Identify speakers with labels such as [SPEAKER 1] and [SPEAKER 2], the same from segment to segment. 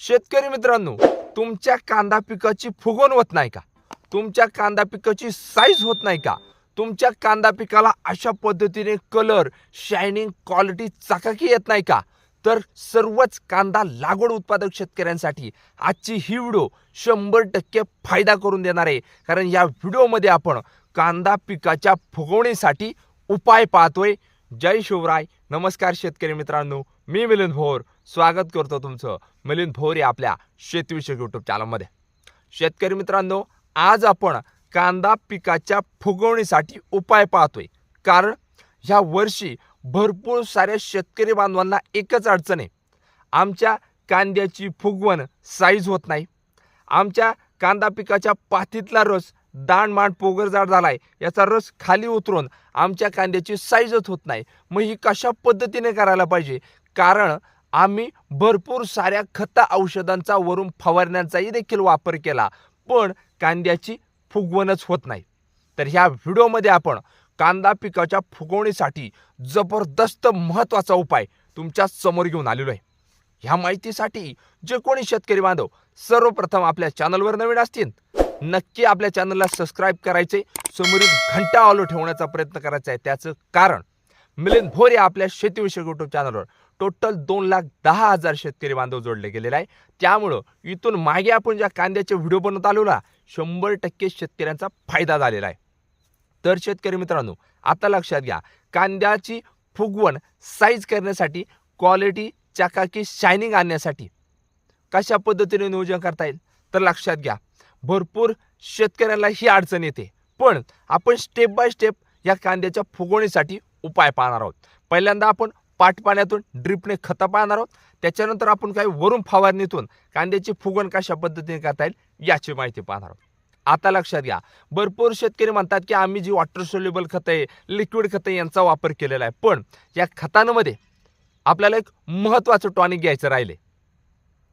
[SPEAKER 1] शेतकरी मित्रांनो तुमच्या कांदा पिकाची फुगवण होत नाही का? तुमच्या कांदा पिकाची साईज होत नाही का? तुमच्या कांदा पिकाला अशा पद्धतीने कलर शायनिंग क्वालिटी चकाकी येत नाही का? तर सर्वच कांदा लागवड उत्पादक शेतकऱ्यांसाठी आजची ही व्हिडिओ शंभर टक्के फायदा करून देणार आहे. कारण या व्हिडिओमध्ये आपण कांदा पिकाच्या फुगवणीसाठी उपाय पाहतोय. जय शिवराय. नमस्कार शेतकरी मित्रांनो. मी मिलिंद भोर. स्वागत करतो तुमचं मिलिंद भोर या आपल्या शेतीविषयक यूट्यूब चॅनलमध्ये शेतकरी मित्रांनो आज आपण कांदा पिकाच्या फुगवणीसाठी उपाय पाहतोय. कारण ह्या वर्षी भरपूर साऱ्या शेतकरी बांधवांना एकच अडचण आहे. आमच्या कांद्याची फुगवण साईज होत नाही. आमच्या कांदा पिकाच्या पातीतला रस दाणमाण पोगरजाड झालाय. याचा रस खाली उतरून आमच्या कांद्याची साईजच होत नाही. मग ही कशा पद्धतीने करायला पाहिजे? कारण आम्ही भरपूर साऱ्या खता औषधांचा वरून फवारण्यांचाही देखील वापर केला. पण कांद्याची फुगवणच होत नाही. तर ह्या व्हिडिओमध्ये आपण कांदा पिकाच्या फुगवणीसाठी जबरदस्त महत्त्वाचा उपाय तुमच्यासमोर घेऊन आलेलो आहे. ह्या माहितीसाठी जे कोणी शेतकरी बांधव सर्वप्रथम आपल्या चॅनलवर नवीन असतील नक्की आपल्या चॅनलला सबस्क्राईब करायचे. समोरील घंटा ऑलो ठेवण्याचा प्रयत्न करायचा आहे. त्याचं कारण मिलिंद भोर या आपल्या शेतीविषयक युट्यूब चॅनलवर टोटल दोन लाख दहा हजार शेतकरी बांधव जोडले गेलेले आहे. त्यामुळं इथून मागे आपण ज्या कांद्याचे व्हिडिओ बनवत आलो ना शंभर टक्के शेतकऱ्यांचा फायदा झालेला आहे. तर शेतकरी मित्रांनो आता लक्षात घ्या कांद्याची फुगवण साईज करण्यासाठी क्वालिटी चकाकी शायनिंग आणण्यासाठी कशा पद्धतीने नियोजन करता येईल? तर लक्षात घ्या भरपूर शेतकऱ्याला ही अडचण येते. पण आपण स्टेप बाय स्टेप या कांद्याच्या फुगवणीसाठी उपाय पाहणार आहोत. पहिल्यांदा आपण पाट पाण्यातून ड्रिपने खतं पाहणार आहोत. त्याच्यानंतर आपण काही वरून फवारणीतून कांद्याची फुगवण कशा पद्धतीने करता येईल याची माहिती पाहणार आहोत. आता लक्षात घ्या भरपूर शेतकरी म्हणतात की आम्ही जी वॉटर सोल्युबल खतं आहे लिक्विड खतं यांचा वापर केलेला आहे. पण या खतांमध्ये आपल्याला एक महत्त्वाचं टॉनिक घ्यायचं राहिले.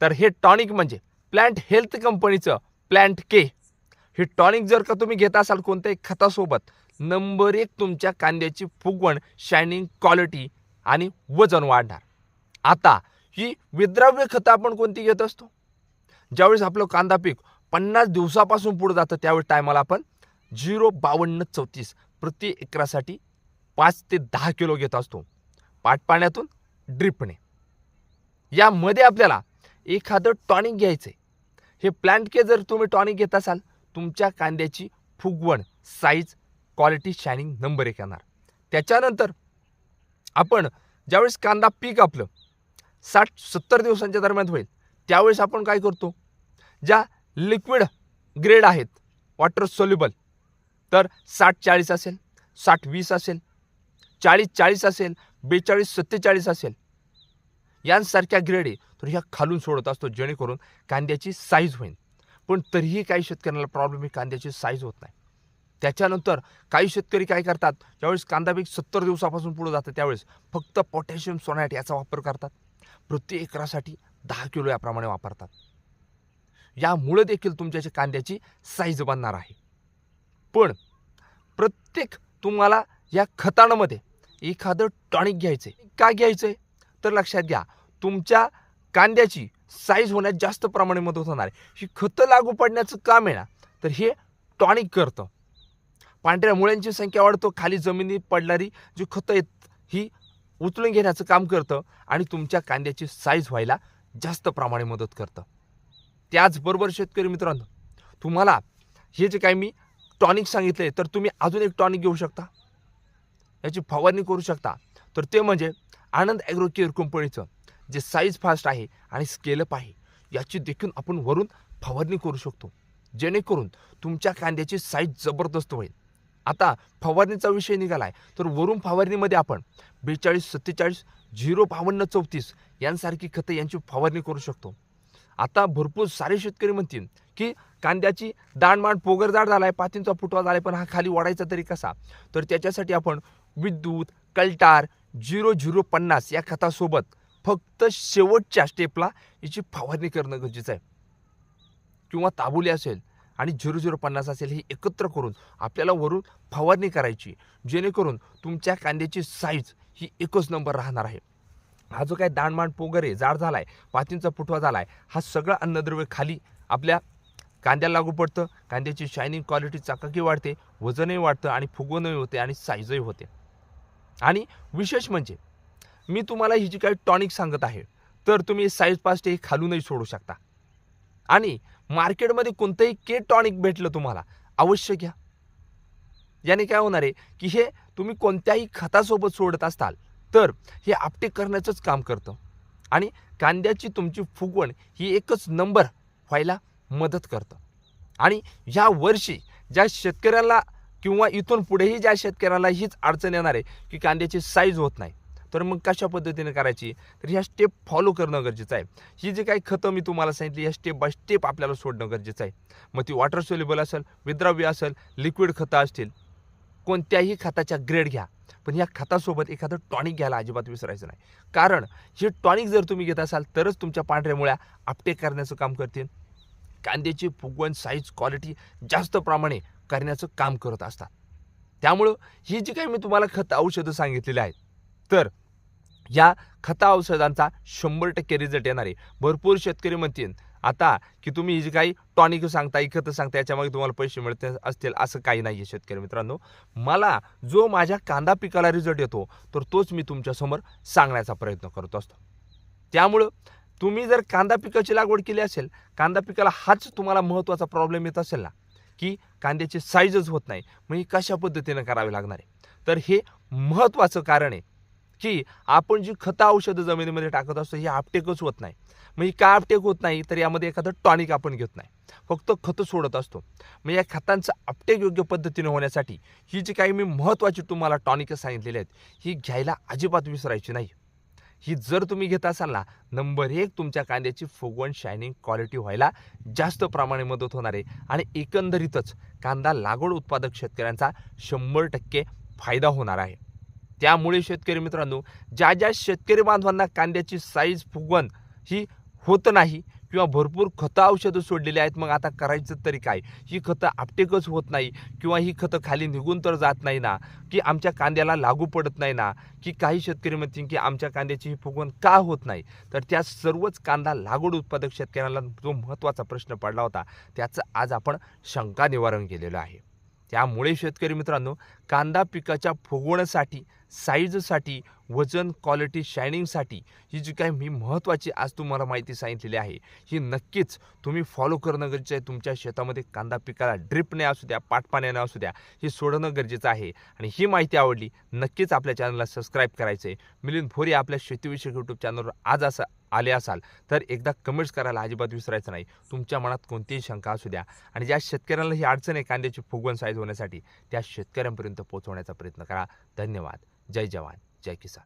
[SPEAKER 1] तर हे टॉनिक म्हणजे प्लॅन्ट हेल्थ कंपनीचं प्लॅन्ट के. हे टॉनिक जर का तुम्ही घेत असाल कोणत्याही खतासोबत नंबर एक तुमच्या कांद्याची फुगवण शायनिंग क्वालिटी आणि वजन वाढणार. आता ही विद्राव्य खतं आपण कोणती घेत असतो? ज्यावेळेस आपलं कांदा पीक पन्नास दिवसापासून पुढे जातं त्यावेळी टायमाला आपण झिरो बावन्न चौतीस प्रति एकरासाठी पाच ते दहा किलो घेत असतो. पाटपाण्यातून ड्रिपणे. यामध्ये आपल्याला एखादं टॉनिक घ्यायचं आहे हे प्लॅन्ट के जर तुम्ही टॉनिक घेत असाल तुमच्या कांद्याची फुगवण साईज क्वालिटी शायनिंग नंबर एक येणार. त्याच्यानंतर आपण ज्यावेळेस कांदा पीक आपलं साठ सत्तर दिवसांच्या दरम्यान होईल त्यावेळेस आपण काय करतो? ज्या लिक्विड ग्रेड आहेत वॉटर सोल्युबल तर साठ चाळीस असेल साठ वीस असेल चाळीस चाळीस असेल बेचाळीस सत्तेचाळीस असेल यांसारख्या ग्रेड आहे तर ह्या खालून सोडत असतो जेणेकरून कांद्याची साईज होईल पण तरीही काही शेतकऱ्यांना प्रॉब्लेम आहे कांद्याची साईज होत नाही. त्याच्यानंतर काही शेतकरी काय करतात ज्यावेळेस कांदा पीक सत्तर दिवसापासून पुढे जातं त्यावेळेस फक्त पोटॅशियम सोनॅट याचा वापर करतात. प्रति एकरासाठी दहा किलो याप्रमाणे वापरतात. यामुळं देखील तुमच्या कांद्याची साईज बनणार आहे. पण प्रत्येक तुम्हाला या खताणामध्ये एखादं टॉनिक घ्यायचं आहे का घ्यायचं आहे तर लक्षात घ्या तुमच्या कांद्याची साईज होण्यात जास्त प्रमाणे मदत होणार आहे. ही खतं लागू पडण्याचं काम आहे ना तर हे टॉनिक करतं. पांढऱ्या मुळ्यांची संख्या वाढतो खाली जमिनीत पडणारी जी खतं आहेत ही उचलून घेण्याचं काम करतं आणि तुमच्या कांद्याची साईज व्हायला जास्त प्रमाणे मदत करतं. त्याचबरोबर शेतकरी मित्रांनो तुम्हाला हे जे काही मी टॉनिक सांगितले तर तुम्ही अजून एक टॉनिक घेऊ शकता. याची फवारणी करू शकता. तर ते म्हणजे आनंद ॲग्रो केअर कंपनीचं जे साईज फास्ट आहे आणि स्केलअप आहे याची देखील आपण वरून फवारणी करू शकतो. जेणेकरून तुमच्या कांद्याची साईज जबरदस्त होईल. आता फवारणीचा विषय निघाला आहे तर वरून फवारणीमध्ये आपण बेचाळीस सत्तेचाळीस झिरो बावन्न चौतीस यांसारखी खतं यांची फवारणी करू शकतो. आता भरपूर सारे शेतकरी म्हणतील की कांद्याची दाणमाण पोगरदाड झाला आहे पातींचा फुटवा झाला आहे पण हा खाली वाढायचा तरी कसा? तर त्याच्यासाठी आपण विद्युत कल्टार झिरो झिरो पन्नास या खतासोबत फक्त शेवटच्या स्टेपला याची फवारणी करणं गरजेचं आहे. किंवा ताबुली असेल आणि झिरो झिरो पन्नास असेल हे एकत्र करून आपल्याला वरून फवारणी करायची जेणेकरून तुमच्या कांद्याची साईज ही एकच नंबर राहणार आहे. हा जो काय दाणमाण पोगरे जाड जाड आहे पातींचा पुठवा झाला आहे हा सगळं अन्नद्रव्य खाली आपल्या कांद्याला लागू पडतं. कांद्याची शायनिंग क्वालिटी चाकाकी वाढते वजनही वाढतं आणि फुगवणही होते आणि साईजही होते. आणि विशेष म्हणजे मी तुम्हाला ही जी काही टॉनिक सांगत आहे तर तुम्ही साईज पास्ट हे खालूनही सोडू शकता. आणि मार्केटमध्ये कोणतंही के टॉनिक भेटलं तुम्हाला अवश्य घ्या. याने काय होणार आहे की हे तुम्ही कोणत्याही खतासोबत सोडत असताल तर हे आपटे करण्याचंच काम करतं. आणि कांद्याची तुमची फुगवण ही एकच नंबर व्हायला मदत करतं. आणि ह्या वर्षी ज्या शेतकऱ्याला किंवा इथून पुढेही ज्या शेतकऱ्याला हीच अडचण येणार आहे की कांद्याची साईज होत नाही तर मग कशा पद्धतीने करायची? तर ह्या स्टेप फॉलो करणं गरजेचं आहे. ही जी काही खतं मी तुम्हाला सांगितली ह्या स्टेप बाय स्टेप आपल्याला सोडणं गरजेचं आहे. मग ती वॉटर सोल्युबल असेल विद्राव्य असेल लिक्विड खतं असतील कोणत्याही खताच्या ग्रेड घ्या. पण या खतासोबत एखादं टॉनिक घ्यायला अजिबात विसरायचं नाही. कारण हे टॉनिक जर तुम्ही घेत असाल तरच तुमच्या पांढऱ्या मुळ्या आपटे करण्याचं काम करतील. कांद्याची फुगवण साईज क्वालिटी जास्त प्रमाणे करण्याचं काम करत असतात. त्यामुळं ही जी काही मी तुम्हाला खत औषधं सांगितलेली आहेत तर या खता औषधांचा शंभर टक्के रिझल्ट येणार आहे. भरपूर शेतकरी म्हणतील आता की तुम्ही ही जी काही टॉनिक सांगता ही खतं सांगता याच्यामागे तुम्हाला पैसे मिळते असतील असं काही नाही आहे शेतकरी मित्रांनो. मला जो माझ्या कांदा पिकाला रिझल्ट येतो तर तोच मी तुमच्यासमोर सांगण्याचा प्रयत्न करत असतो. त्यामुळं तुम्ही जर कांदा पिकाची लागवड केली असेल कांदा पिकाला हाच तुम्हाला महत्त्वाचा प्रॉब्लेम येत असेल ना की कांद्याची साईजच होत नाही. मग कशा पद्धतीनं करावी लागणार आहे? तर हे महत्त्वाचं कारण आहे की आपण जी खतं औषधं जमिनीमध्ये टाकत असतो हे आपटेकच होत नाही. मग ही का आपटेक होत नाही? तर यामध्ये एखादं टॉनिक आपण घेत नाही. फक्त खतं सोडत असतो. मग या खतांचं आपटेक योग्य पद्धतीने होण्यासाठी ही जी काही मी महत्त्वाची तुम्हाला टॉनिकं सांगितलेली आहेत ही घ्यायला अजिबात विसरायची नाही. ही जर तुम्ही घेत असाल ना नंबर एक तुमच्या कांद्याची फुगवण शायनिंग क्वालिटी व्हायला जास्त प्रमाणे मदत होणार आहे. आणि एकंदरीतच कांदा लागवड उत्पादक शेतकऱ्यांचा शंभर टक्के फायदा होणार आहे. त्यामुळे शेतकरी मित्रांनो ज्या ज्या शेतकरी बांधवांना कांद्याची साईज फुगवण ही होत नाही किंवा भरपूर खतं औषधं सोडलेली आहेत मग आता करायचं तरी काय? ही खतं आपटेकच होत नाही किंवा ही खतं खाली निघून तर जात नाही ना की आमच्या कांद्याला लागू पडत नाही ना की काही शेतकरी म्हणतील की आमच्या कांद्याची ही फुगवण का होत नाही? तर त्या सर्वच कांदा लागवड उत्पादक शेतकऱ्यांना जो महत्त्वाचा प्रश्न पडला होता त्याचं आज आपण शंका निवारण केलेलं आहे. त्यामुळे शेतकरी मित्रांनो कांदा पिकाच्या फुगवण्यासाठी साईजसाठी वजन क्वालिटी शायनिंगसाठी ही जी काही मी महत्त्वाची आज तुम्हाला माहिती सांगितलेली आहे ही नक्कीच तुम्ही फॉलो करणं गरजेचं आहे. तुमच्या शेतामध्ये कांदा पिकाला ड्रिपने असू द्या पाटपाण्याने असू द्या हे सोडणं गरजेचं आहे. आणि ही माहिती आवडली नक्कीच आपल्या चॅनलला सबस्क्राईब करायचं आहे. मिलिंद भोरे आपल्या शेतीविषयक यूट्यूब चॅनलवर आज असं आले असाल तर एकदा कमेंट्स करायला अजिबात विसरायचं नाही. तुमच्या मनात कोणतीही शंका असू द्या. आणि ज्या शेतकऱ्यांना ही अडचण आहे कांद्याची फुगवण साईज होण्यासाठी त्या शेतकऱ्यांपर्यंत पोहोचवण्याचा प्रयत्न करा. धन्यवाद. जय जवान. जय किसान.